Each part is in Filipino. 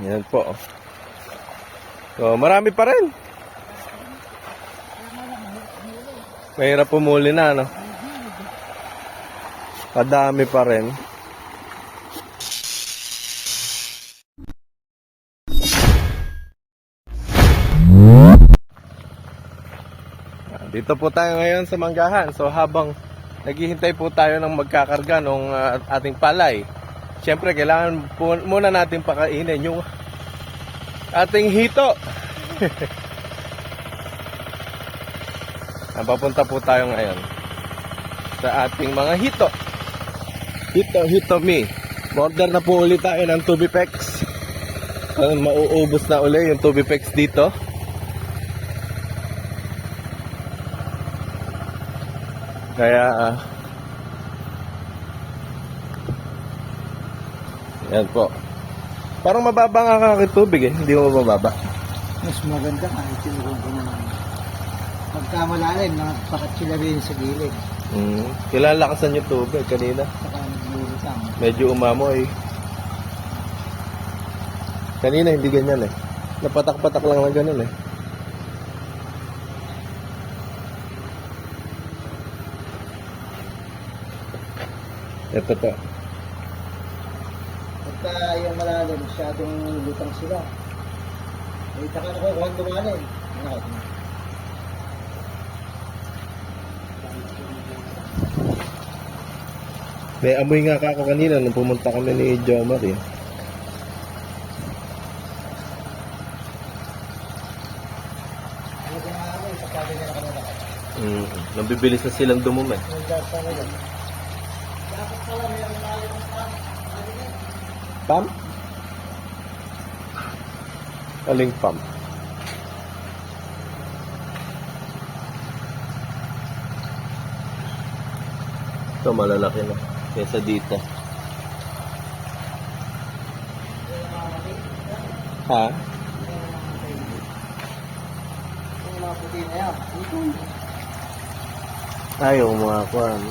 Yan po. So, marami pa rin. Mahirap pumuli na, no? Kadami pa rin. Dito po tayo ngayon sa Manggahan. So habang naghihintay po tayo ng magkakarga ng ating palay, Siyempre, kailangan muna natin pakainin yung ating hito. Napapunta po tayo ngayon sa ating mga hito. Hito, hito me. Order na po ulit tayo ng Tubipex. Uh, mauubos na uli yung Tubipex dito. Kaya, ah, yan po. Parang mababa nga kakakit tubig eh. Hindi mo mababa. Mas maganda kahit sinugon ko na lang. Pagka malalim, nakapakat sila rin sa gilid. Mm. Kilalakasan yung tubig kanina. Saka naglulutang. Medyo umamoy. Kanina hindi ganyan eh. Napatak-patak lang ng ganun eh. Ito po. Pagka yung malalim, masyadong lutang sila. May taka na ko kung lumalim. Nakot mo. May amoy nga ako kanina nung pumunta kami ni Jomar eh. Na ako, ako na. Mm. Nabibilis na silang dumumi. Na. Dapat pala pang. Pam? Aling pam? Ito malalaki na. Kesa dito. Ha? Ayaw mga kwan.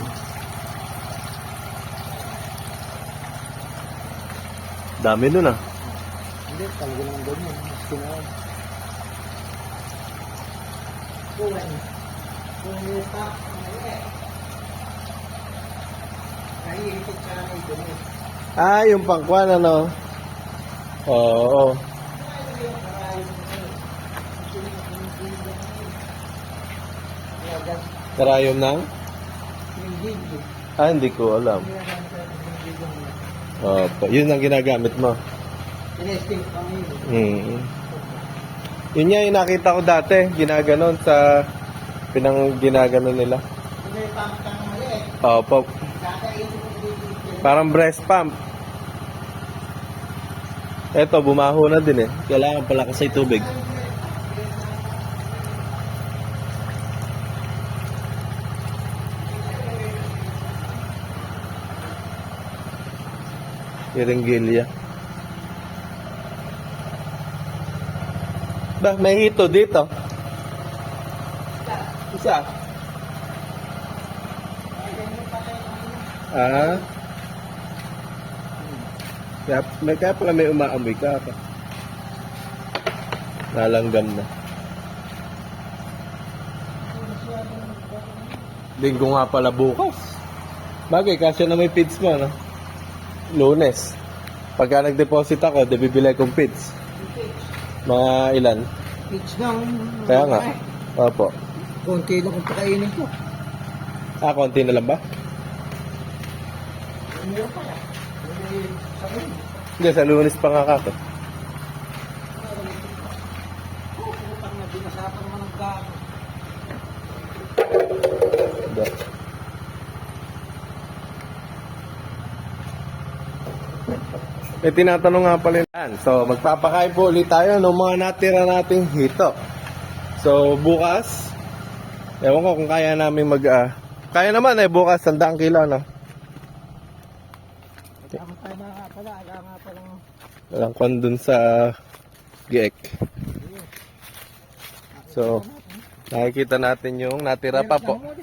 Dami nun ah. Hindi, talaga naman ganyan. Maski na yan. Kuwan. Kung yung pak, mali. Nahihitik ka na ito. Ah, yung pangkwan ano? Oo. Karayom ng? Ah, hindi ko alam. Opo, yun ang ginagamit mo. Tinesting kami. Mm. Yun nga yung nakita ko dati, ginaganon sa pinang ginaganon nila. Hindi, pangkang mali. Opo, Kakainin ko dito. parang breast pump. Eto, bumaho na din eh. Kailangan pala kasi tubig. Iringgilya. Ba, may hito dito. Isa. Ah. Kaya, may kaya pala may umaamoy ka. ka. Nalanggam na. Linggo nga pala bukas. Bagay, kasi na may feeds mo, no? Lunes. Pagka nag-deposit ako, di bibili kong feeds. Mga ilan? Pitch lang. Kaya nga. Opo. Konti lang kung pakainin ko. Ah, konti na lang ba? Meron pa. Hindi, sa lunes pa nga kako. Putang na, binasapan naman ng gago. May tinatanong nga pala yan. So, magpapakain po ulit tayo ng mga natira nating hito. So, bukas, ewan ko kung kaya namin mag... ah, kaya naman eh, bukas, sandang kilo, no? Tama tayo mga nga pala. Ala nga palang Walang kwan dun sa giek. So, nakikita natin yung natira pa po. Na.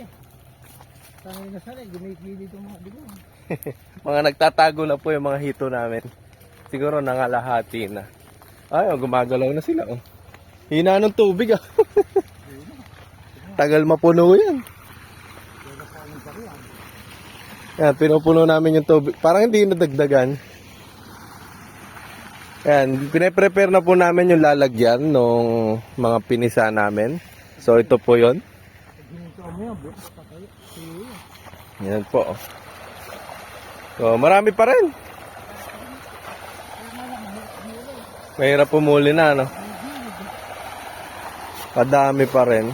Mga nagtatago na po yung mga hito namin. Siguro nangalahati na. Ay, oh, gumagalaw na sila. Oh. Hina ng tubig ah. Tagal mapuno yan. Yan, pinupuno namin yung tubig. Parang hindi nadagdagan. Yan, pinaprepare na po namin yung lalagyan ng mga pinisa namin. So, ito po yon. Yan po. oh. So, marami pa rin. Mahirap pumuli na, no? Padami pa rin.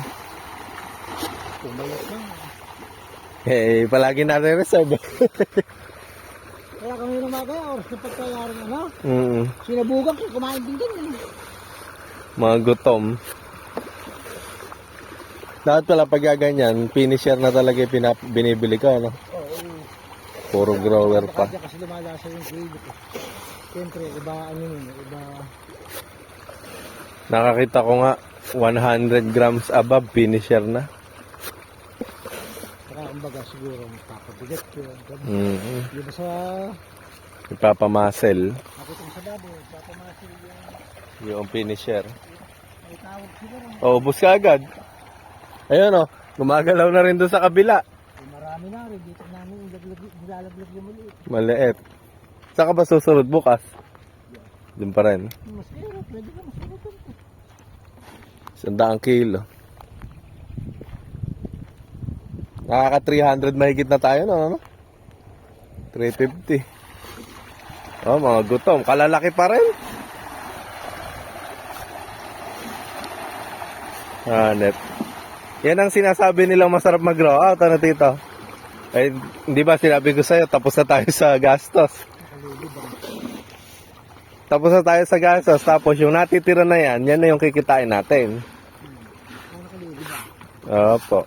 Eh, palagi natin reserve. Kaya kami namagaya, oras na pagkayaran ano. mm, Sinabugan ko, kumain din din. eh. mga gutom. Dapat pala pag gaganyan, finisher na talaga yung pinap- binibili ko, no? Oo. Puro grower pa. Kasi lumalasa yung grade ko. Siyempre, iba ano yun, iba... Nakakita ko nga, 100 grams above, finisher na. Saka kumbaga siguro, papabigat ko. ganun. Mm, Di ba sa... ipapamasel Ako itong sa dabo, papamasil yung... yung finisher. May tawag siguro. Oh, bus ka agad. Ayun oh, gumagalaw na rin doon sa kabila. Marami na rin. Dito namin nilalaglag yung maliit. Maliit. Saka ba susunod bukas? Doon pa rin. Mas meron, pwede ka masunutan ko. Sandaang kilo. Nakaka 300 mahigit na tayo no, ano? 350. Oh, mga gutom. Kalalaki pa rin. Hanep. Yan ang sinasabi nilang masarap mag-grow out, ano tito? Eh, hindi ba sinabi ko sa'yo, tapos na tayo sa gastos. Tapos na tayo sa gastos, tapos yung natitira na yan, yan na yung kikitain natin. Opo.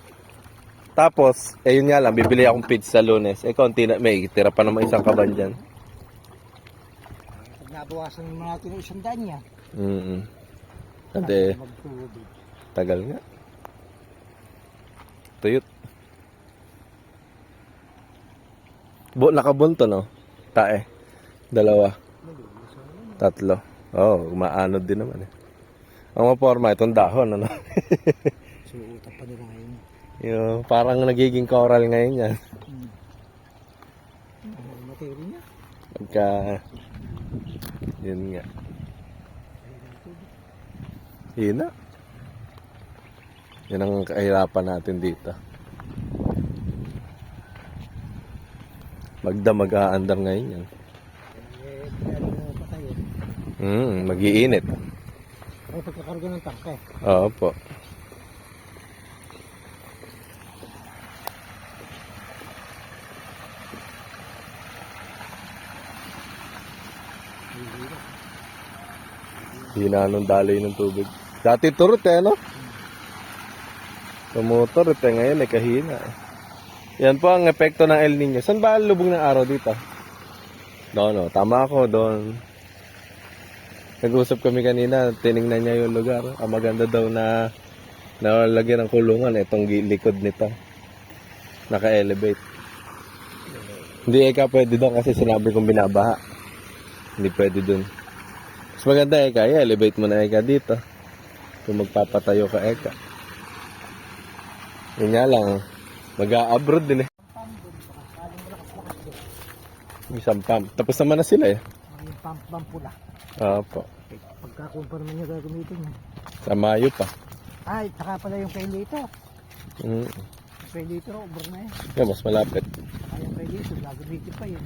Tapos, eh yun nga lang, bibili akong pizza lunes. Eh, konti na, may tira pa naman isang kaban dyan. Pag nabawasan naman natin ng isang daan niya. Mm Kasi, Magtubig. tagal nga. Tuyot. Bu nakabunto, no? Tae. Dalawa. Tatlo. Oh, umaanod din naman eh. Ang maporma, itong dahon, ano? Suutan pa nila ngayon. yung, parang nagiging coral ngayon yan. Hmm. Ano yung materi niya? Pagka, yun nga. Yun na. Yan ang kahirapan natin dito. Magda mag-aandar ngayon yan. Eh, ano mo pa tayo? Hmm, mag-iinit. Ay, pagkakarga ng tangke. Oo po. Hina nung daloy ng tubig. Dati turot eh, no? Tumuturot eh, ngayon eh, kahina. Yan po ang epekto ng El Nino. Saan ba ang lubog ng araw dito? Doon, no? Tama ako, doon. Nag-usap kami kanina, tiningnan niya yung lugar. Ang maganda daw na nalagyan ng kulungan itong likod nito. Naka-elevate. Hindi eka pwede doon kasi sinabi kong binabaha. Hindi pwede doon. Mas maganda eka, i-elevate mo na eka dito. Kung magpapatayo ka eka. Yun nga lang, mag-a-abroad din eh. Isang pump. Tapos naman na sila eh. Pump pump pula. Opo. Pagkakumpara naman niya gagamitin niya. Sa Mayo pa. Ay, saka pala yung kay Lito. Mm. Kay Lito, over na yun. Yeah, mas malapit. Ay, yung kay Lito, gagamitin pa yun.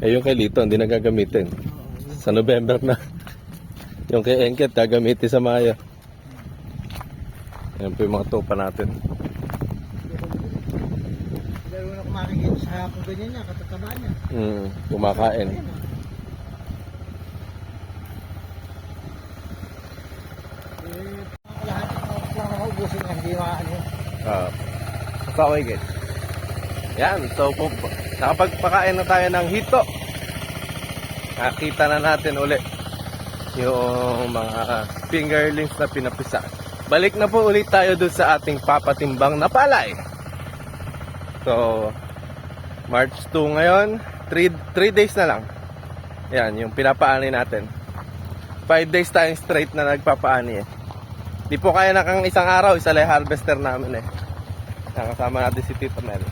Eh, yung kay Lito, hindi na gagamitin. Oo, yun. Sa November na. Yung kay Enket, gagamitin sa Mayo. Yan po yung mga tupa natin. Lalo na kung makikita sa hapon ganyan niya, katataba niya. Mm, kumakain. Ayan, ah. Eh, lahat ng lang nakaubusin na hindi maano. Ah. Uh, guys. Yan, so po, nakapagpakain na tayo ng hito. Nakita na natin uli yung mga fingerlings na pinapisa. Balik na po ulit tayo dun sa ating papatimbang na palay. So, March 2 ngayon. 3 days na lang. Yan, yung pinapaani natin. 5 days tayong straight na nagpapaani eh. Di po kaya na isang araw, isa lang harvester namin eh. Nakasama natin si Tito Mel.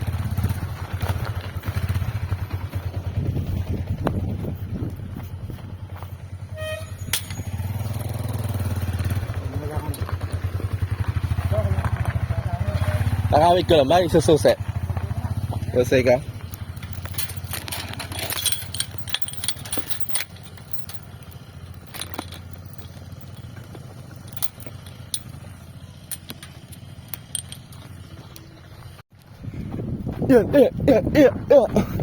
Nakawit ko lang ba? Isususi. Susi ka? Yan, yan, yan, yan,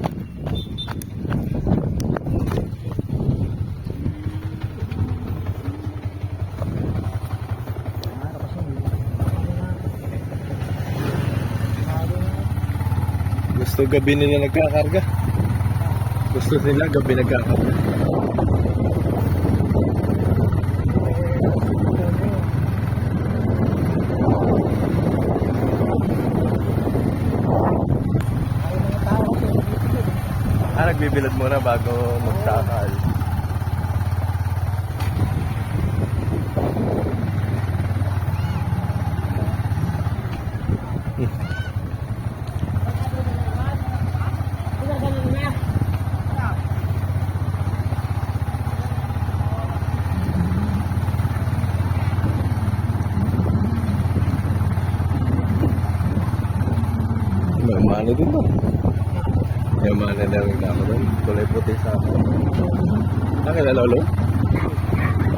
Gusto gabi nila nagkakarga. Gusto nila gabi nagkakarga. Ah, nagbibilad muna bago magsakal. May mana din ba? May mana na rin ako doon. Kulay puti sa ako. Ah, kaya lolo?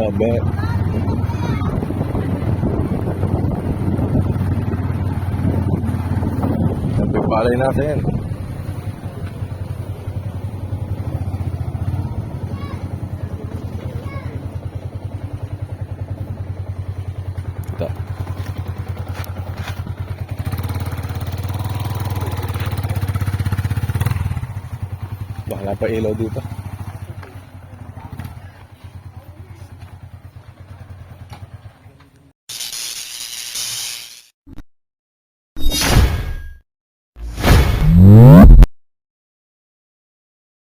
Oh, bet. Sabi palay natin. Ito. Wala pa ilaw dito.